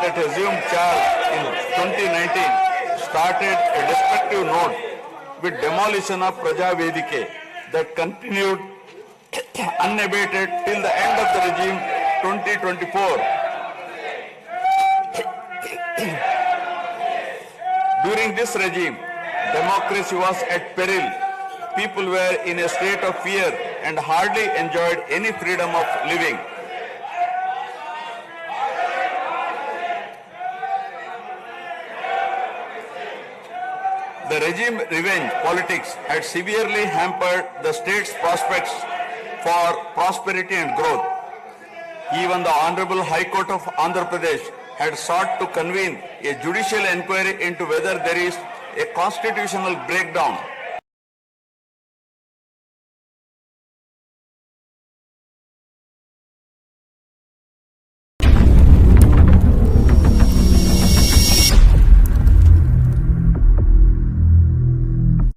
That assumed charge in 2019 started a destructive note with demolition of Praja Vedike that continued unabated till the end of the regime 2024. During this regime, democracy was at peril. People were in a state of fear and hardly enjoyed any freedom of living. The regime revenge politics had severely hampered the state's prospects for prosperity and growth. Even the Honorable High Court of Andhra Pradesh had sought to convene a judicial inquiry into whether there is a constitutional breakdown